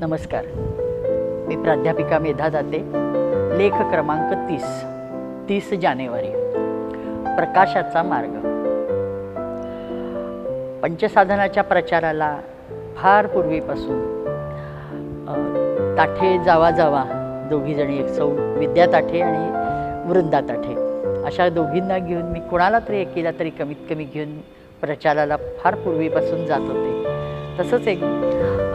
नमस्कार. मी प्राध्यापिका मेधा दाते. लेख क्रमांक तीस. तीस जानेवारी. प्रकाशाचा मार्ग. पंचसाधनाच्या प्रचाराला फार पूर्वीपासून ताठे जावा जावा दोघीजणी एक सौ विद्या ताठे आणि वृंदा ताठे. अशा दोघींना घेऊन मी कोणाला तरी एकीला तरी कमीत कमी घेऊन प्रचाराला फार पूर्वीपासून जात होते. तसंच एक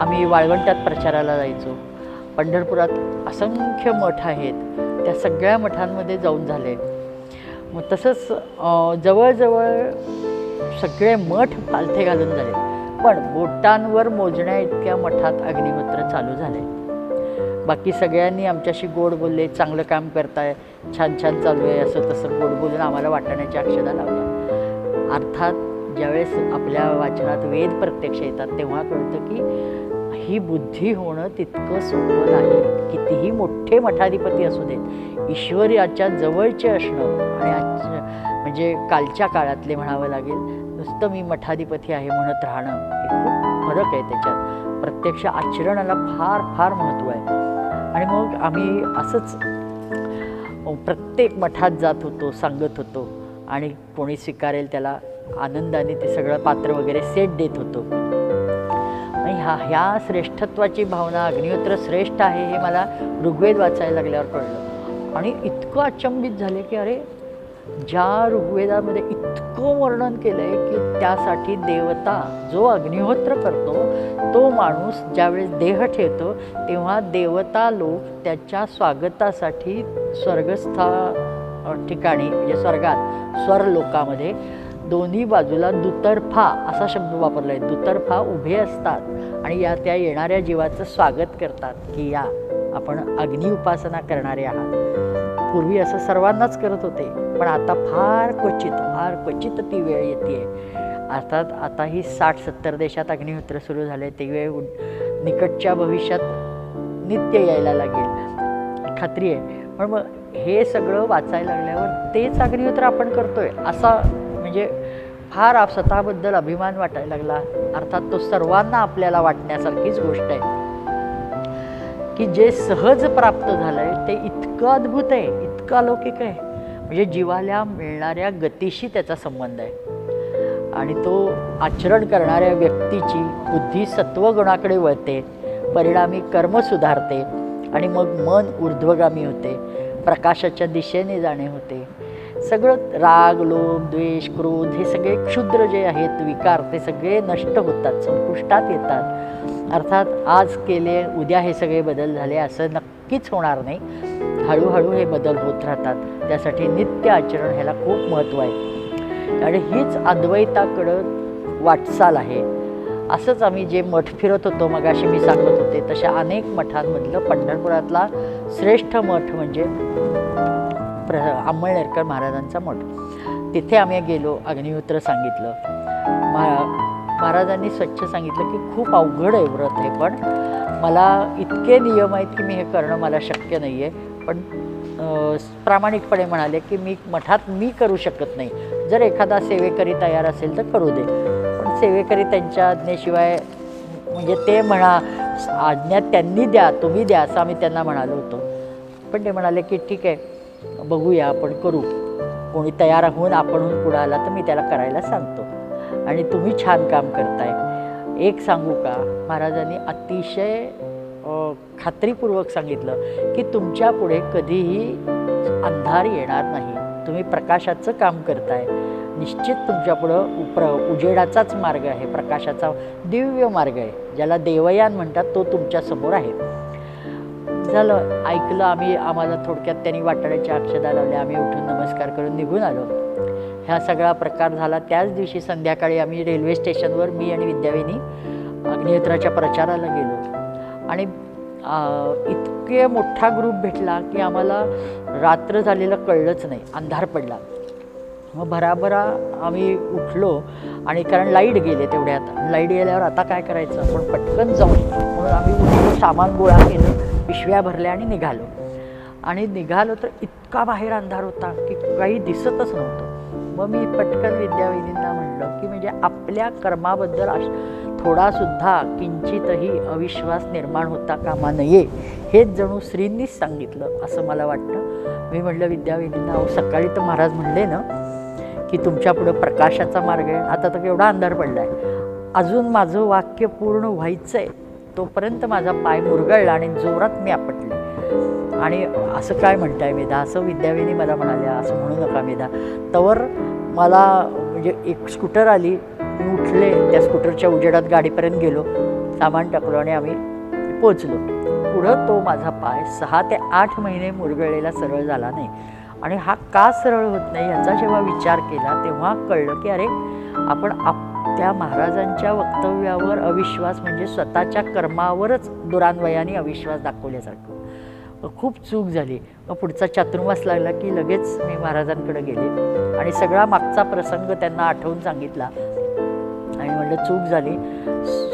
आम्ही वाळवंटात प्रचाराला जायचो. पंढरपुरात असंख्य मठ आहेत. त्या सगळ्या मठांमध्ये जाऊन झाले. मग तसंच जवळजवळ सगळे मठ पालथे घालून झाले. पण बोटांवर मोजण्या इतक्या मठात अग्निहोत्र चालू झाले. बाकी सगळ्यांनी आमच्याशी गोड बोलले चांगलं काम करताय छान छान चालू आहे असं तसं गोड बोलून आम्हाला वाटण्याच्या अक्षरा लावल्या. अर्थात ज्यावेळेस आपल्या वाचनात वेद प्रत्यक्ष येतात तेव्हा कळतं की ही बुद्धी होणं तितकं सोपं नाही. कितीही मोठे मठाधिपती असू देत ईश्वराच्या जवळचे असणं आणि आजच्या म्हणजे कालच्या काळातले म्हणावं लागेल नुसतं मी मठाधिपती आहे म्हणत राहणं हे खूप फरक आहे त्याच्यात. प्रत्यक्ष आचरणाला फार फार महत्त्व आहे. आणि मग आम्ही असंच प्रत्येक मठात जात होतो सांगत होतो आणि कोणी स्वीकारेल त्याला आनंदाने ते सगळं पात्र वगैरे सेट देत होतो. आणि ह्या ह्या श्रेष्ठत्वाची भावना अग्निहोत्र श्रेष्ठ आहे हे मला ऋग्वेद वाचायला लागल्यावर कळलं. आणि इतकं अचंबित झाले की अरे ज्या ऋग्वेदामध्ये इतकं वर्णन केलं आहे की त्यासाठी देवता जो अग्निहोत्र करतो तो माणूस ज्यावेळेस देह ठेवतो तेव्हा देवता लोक त्याच्या स्वागतासाठी स्वर्गस्था ठिकाणी म्हणजे स्वर्गात स्वर लोकामध्ये दोन्ही बाजूला दुतर्फा असा शब्द वापरला आहे. दुतर्फा उभे असतात आणि या त्या येणाऱ्या जीवाचं स्वागत करतात की या आपण अग्नि उपासना करणारे आहात. पूर्वी असं सर्वांनाच करत होते पण आता फार क्वचित फार क्वचित ती वेळ येते अर्थात आता ही साठ सत्तर देशात अग्निहोत्र सुरू झाले ती वेळ निकटच्या भविष्यात नित्य यायला लागेल. खात्री आहे. पण मग हे सगळं वाचायला लागल्यावर तेच अग्निहोत्र आपण करतोय असा म्हणजे फार आप- स्वतःबद्दल अभिमान वाटायला लागला. अर्थात तो सर्वांना आपल्याला वाटण्यासारखीच गोष्ट आहे. की जे सहज प्राप्त झालं आहे ते इतकं अद्भुत आहे इतकं अलौकिक आहे. म्हणजे जीवाला मिळणाऱ्या गतीशी त्याचा संबंध आहे. आणि तो आचरण करणाऱ्या व्यक्तीची बुद्धी सत्वगुणाकडे वळते परिणामी कर्म सुधारते आणि मग मन ऊर्ध्वगामी होते प्रकाशाच्या दिशेने जाणे होते. सगळं राग लोभ द्वेष क्रोध हे सगळे क्षुद्र जे आहेत विकार ते सगळे नष्ट होतात संपुष्टात येतात. अर्थात आज केले उद्या हे सगळे बदल झाले असं नक्कीच होणार नाही. हळूहळू हे बदल होत राहतात. त्यासाठी नित्य आचरण ह्याला खूप महत्त्व आहे. आणि हीच अद्वैताकडं वाटचाल आहे. असंच आम्ही जे मठ फिरत होतो मगाशी मी सांगत होते तशा अनेक मठांमधलं पंढरपुरातला श्रेष्ठ मठ म्हणजे प्र अंमळनेरकर महाराजांचा मठ. तिथे आम्ही गेलो अग्निहोत्र सांगितलं. महा महाराजांनी स्वच्छ सांगितलं की खूप अवघड आहे व्रत हे पण मला इतके नियम आहेत की मी हे करणं मला शक्य नाही आहे पण प्रामाणिकपणे म्हणाले की मी मठात मी करू शकत नाही. जर एखादा सेवेकरी तयार असेल तर करू दे. पण सेवेकरी त्यांच्या आज्ञेशिवाय म्हणजे ते म्हणा आज्ञा त्यांनी द्या तुम्ही द्या असं आम्ही त्यांना म्हणालो होतो. पण ते म्हणाले की ठीक आहे बघूया आपण करू. कोणी तयार होऊन आपणहून पुढं आला तर मी त्याला करायला सांगतो. आणि तुम्ही छान काम करताय. एक सांगू का? महाराजांनी अतिशय खात्रीपूर्वक सांगितलं की तुमच्यापुढे कधीही अंधार येणार नाही. तुम्ही प्रकाशाचं काम करताय. निश्चित तुमच्यापुढं उप्र उजेडाचाच मार्ग आहे. प्रकाशाचा दिव्य मार्ग आहे. ज्याला देवयान म्हणतात तो तुमच्यासमोर आहे. झालं ऐकलं आम्ही आम्हाला थोडक्यात त्यांनी वाटाण्याच्या अक्षदा लावल्या आम्ही उठून नमस्कार करून निघून आलो. ह्या सगळा प्रकार झाला. त्याच दिवशी संध्याकाळी आम्ही रेल्वे स्टेशनवर मी आणि विद्याविनी अग्निहोत्राच्या प्रचाराला गेलो. आणि इतके मोठा ग्रुप भेटला की आम्हाला रात्र झालेलं कळलंच नाही. अंधार पडला. मग भराभरा आम्ही उठलो आणि कारण लाइट गेले तेवढ्यात. लाइट गेल्यावर आता काय करायचं? आपण पटकन जाऊन म्हणून आम्ही उठलो सामान गोळा केलं. पिशव्या भरल्या आणि निघालो. आणि निघालो तर इतका बाहेर अंधार होता की काही दिसतच नव्हतं. मग मी पटकन विद्याविधींना म्हणलं की म्हणजे आपल्या कर्माबद्दल अश थोडासुद्धा किंचितही अविश्वास निर्माण होता कामा नये हेच जणू श्रींनीच सांगितलं असं मला वाटतं. मी म्हटलं विद्याविधींना अहो सकाळी तर महाराज म्हणले ना की तुमच्या पुढं प्रकाशाचा मार्ग आहे. आता तर केवढा अंधार पडला आहे अजून माझं वाक्य पूर्ण व्हायचं आहे तोपर्यंत माझा पाय मुरगळला आणि जोरात मी आपटले. आणि असं काय म्हणताय मेधा? असं विद्यावेनी मला म्हणाल्या असं म्हणू नका मेधा. तवर मला म्हणजे एक स्कूटर आली. मी उठले त्या स्कूटरच्या उजेडात गाडीपर्यंत गेलो. सामान टाकलो आणि आम्ही पोचलो पुढं तो माझा पाय सहा ते आठ महिने मुरगळलेला सरळ झाला नाही. आणि हा का सरळ होत नाही याचा जेव्हा विचार केला तेव्हा कळलं की अरे आपण आप त्या महाराजांच्या वक्तव्यावर अविश्वास म्हणजे स्वतःच्या कर्मावरच दुरान्वयाने अविश्वास दाखवल्यासारखं. खूप चूक झाली. मग पुढचा चातुर्मास लागला की लगेच मी महाराजांकडे गेले. आणि सगळा मागचा प्रसंग त्यांना आठवून सांगितला. आणि म्हणलं चूक झाली.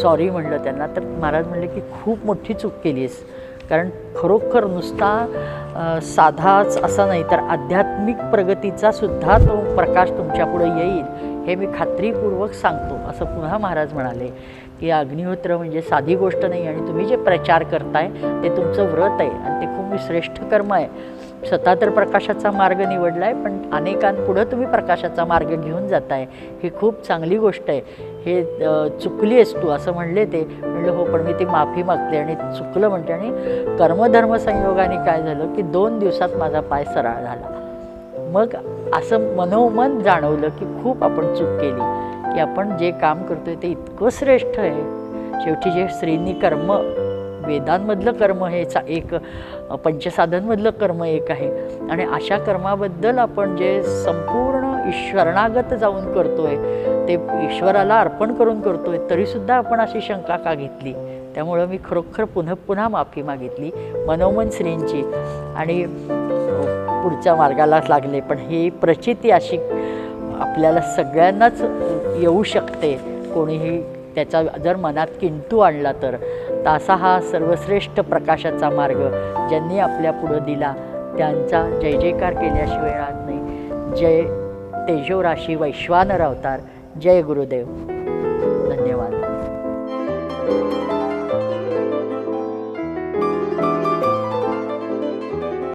सॉरी म्हणलं त्यांना. तर महाराज म्हणले की खूप मोठी चूक केली आहेस कारण खरोखर नुसता साधाच असा नाही तर आध्यात्मिक प्रगतीचा सुद्धा तो प्रकाश तुमच्यापुढे येईल. हे मी खात्रीपूर्वक सांगतो. असं पुन्हा महाराज म्हणाले की अग्निहोत्र म्हणजे साधी गोष्ट नाही आणि तुम्ही जे प्रचार करताय ते तुमचं व्रत आहे आणि ते खूप श्रेष्ठ कर्म आहे. स्वतः तर प्रकाशाचा मार्ग निवडला आहे पण अनेकांपुढं तुम्ही प्रकाशाचा मार्ग घेऊन जाताय. ही खूप चांगली गोष्ट आहे. हे चुकली आहेस तू असं म्हणले ते. म्हणलं हो पण मी ती माफी मागते आणि चुकलं म्हणते आणि कर्मधर्म संयोगाने काय झालं की दोन दिवसात माझा पाय सरळ झाला. मग असं मनोमन जाणवलं की खूप आपण चूक केली. की आपण जे काम करतोय ते इतकं श्रेष्ठ आहे. शेवटी जे स्त्रीनी कर्म वेदांमधलं कर्म हे एक पंचसाधनमधलं कर्म एक आहे. आणि अशा कर्माबद्दल आपण जे संपूर्ण ईश्वरणागत जाऊन करतोय ते ईश्वराला अर्पण करून करतोय तरीसुद्धा आपण अशी शंका का घेतली? त्यामुळं मी खरोखर पुन्हा पुन्हा माफी मागितली. मनोमन श्रींची आणि पुढच्या मार्गालाच लागले पण ही प्रचिती अशी आपल्याला सगळ्यांनाच येऊ शकते. कोणीही त्याचा जर मनात किंतू आणला तर. तासा हा सर्वश्रेष्ठ प्रकाशाचा मार्ग ज्यांनी आपल्या पुढं दिला. त्यांचा जय जयकार केल्याशिवाय राहत नाही. जय तेजोराशी वैश्वानर अवतार. जय गुरुदेव. धन्यवाद.